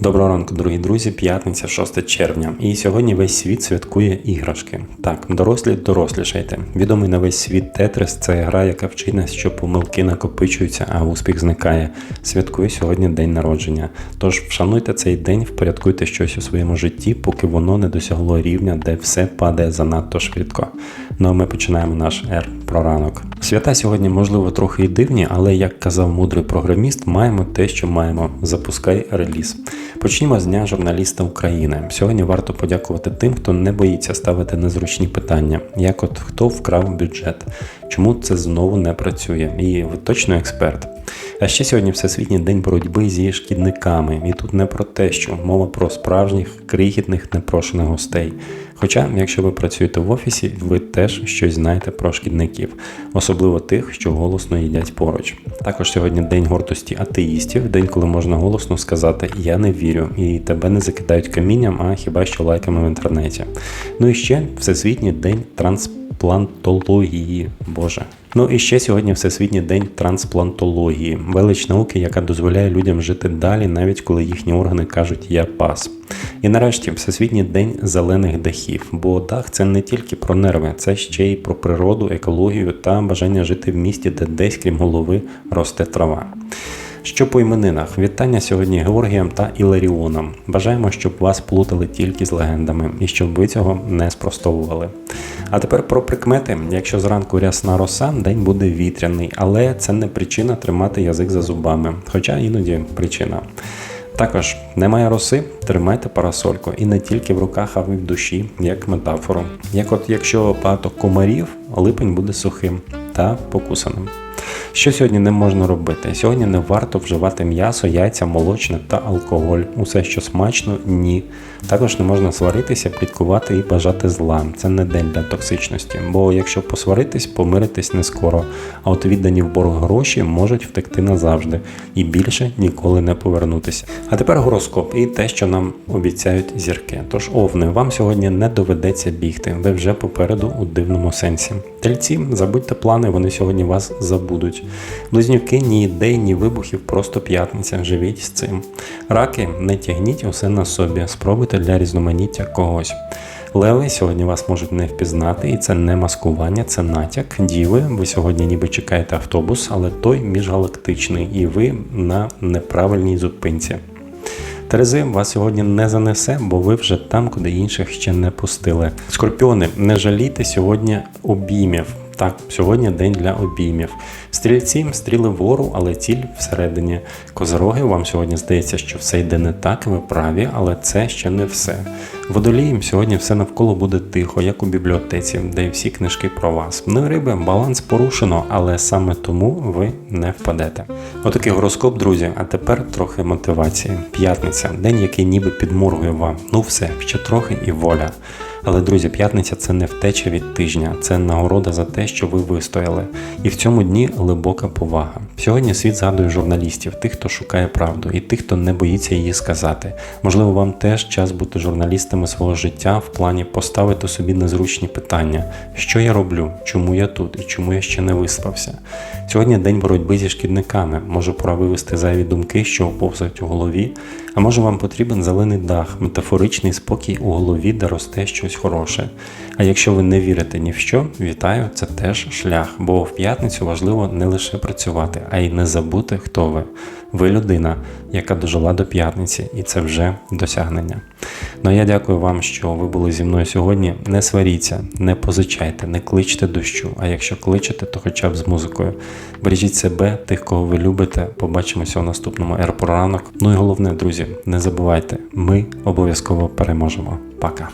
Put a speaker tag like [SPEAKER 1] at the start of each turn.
[SPEAKER 1] Доброго ранку, дорогі друзі, п'ятниця, 6 червня. І сьогодні весь світ святкує іграшки. Так, дорослі дорослішайте. Відомий на весь світ Тетрис це гра, яка вчить нас, що помилки накопичуються, а успіх зникає. Святкує сьогодні день народження. Тож вшануйте цей день, впорядкуйте щось у своєму житті, поки воно не досягло рівня, де все падає занадто швидко. Ну а ми починаємо наш ер про ранок. Свята сьогодні, можливо, трохи і дивні, але як казав мудрий програміст, маємо те, що маємо. Запускай реліз. Почнімо з дня журналіста України. Сьогодні варто подякувати тим, хто не боїться ставити незручні питання, як от хто вкрав бюджет, чому це знову не працює, і ви точно експерт. А ще сьогодні Всесвітній день боротьби зі шкідниками, і тут не про те, що мова про справжніх крихітних непрошених гостей. Хоча, якщо ви працюєте в офісі, ви теж щось знаєте про шкідників, особливо тих, що голосно їдять поруч. Також сьогодні день гордості атеїстів, день, коли можна голосно сказати Я не вірю, і тебе не закидають камінням, а хіба що лайками в інтернеті. Ну і ще Всесвітній день трансплантології. Боже. Ну і ще сьогодні Всесвітній день трансплантології, велич науки, яка дозволяє людям жити далі, навіть коли їхні органи кажуть Я пас. І нарешті Всесвітній день зелених дахів, бо дах це не тільки про нерви, це ще й про природу, екологію та бажання жити в місті, де десь, крім голови, росте трава. Що по іменинах? Вітання сьогодні Георгіям та Іларіоном. Бажаємо, щоб вас плутали тільки з легендами і щоб ви цього не спростовували. А тепер про прикмети. Якщо зранку рясна роса, день буде вітряний, але це не причина тримати язик за зубами, хоча іноді причина. Також немає роси, тримайте парасольку і не тільки в руках, а й в душі, як метафору. Як от якщо багато комарів, липень буде сухим та покусаним. Що сьогодні не можна робити? Сьогодні не варто вживати м'ясо, яйця, молочне та алкоголь. Усе, що смачно, ні. Також не можна сваритися, пліткувати і бажати зла. Це не день для токсичності. Бо якщо посваритись, помиритись не скоро. А от віддані в борг гроші можуть втекти назавжди і більше ніколи не повернутися. А тепер гороскоп і те, що нам обіцяють зірки. Тож, овни, вам сьогодні не доведеться бігти. Ви вже попереду у дивному сенсі. Тельці, забудьте плани, вони сьогодні вас забудуть. Близнюки, ні ідей, ні вибухів, просто п'ятниця. Живіть з цим. Раки, не тягніть усе на собі, спробуйте для різноманіття когось. Леви сьогодні вас можуть не впізнати, і це не маскування, це натяк. Діви, ви сьогодні ніби чекаєте автобус, але той міжгалактичний, і ви на неправильній зупинці. Терези вас сьогодні не занесе, бо ви вже там, куди інших ще не пустили. Скорпіони, не жалійте сьогодні обіймів. Так, сьогодні день для обіймів. Стрільці стріли вгору, але ціль всередині. Козороги, вам сьогодні здається, що все йде не так, ви праві, але це ще не все. Водолієм сьогодні все навколо буде тихо, як у бібліотеці, де всі книжки про вас. Ну риби, баланс порушено, але саме тому ви не впадете. Отакий гороскоп, друзі. А тепер трохи мотивації. П'ятниця, день, який ніби підморгує вам. Ну все, ще трохи і воля. Але, друзі, п'ятниця це не втеча від тижня, це нагорода за те, що ви вистояли. І в цьому дні глибока повага. Сьогодні світ згадує журналістів, тих, хто шукає правду, і тих, хто не боїться її сказати. Можливо, вам теж час бути журналістами свого життя в плані поставити собі незручні питання: що я роблю, чому я тут і чому я ще не виспався. Сьогодні день боротьби зі шкідниками. Може пора вивести зайві думки, що повзають у голові. А може вам потрібен зелений дах, метафоричний спокій у голові, де росте щось хороше. А якщо ви не вірите ні в що, вітаю, це теж шлях, бо в п'ятницю важливо не лише працювати, а й не забути, хто ви. Ви людина, яка дожила до п'ятниці, і це вже досягнення. Ну а я дякую вам, що ви були зі мною сьогодні. Не сваріться, не позичайте, не кличте дощу. А якщо кличете, то хоча б з музикою. Бережіть себе, тих, кого ви любите. Побачимося у наступному ранок. Ну і головне, друзі, не забувайте, ми обов'язково переможемо. Пока.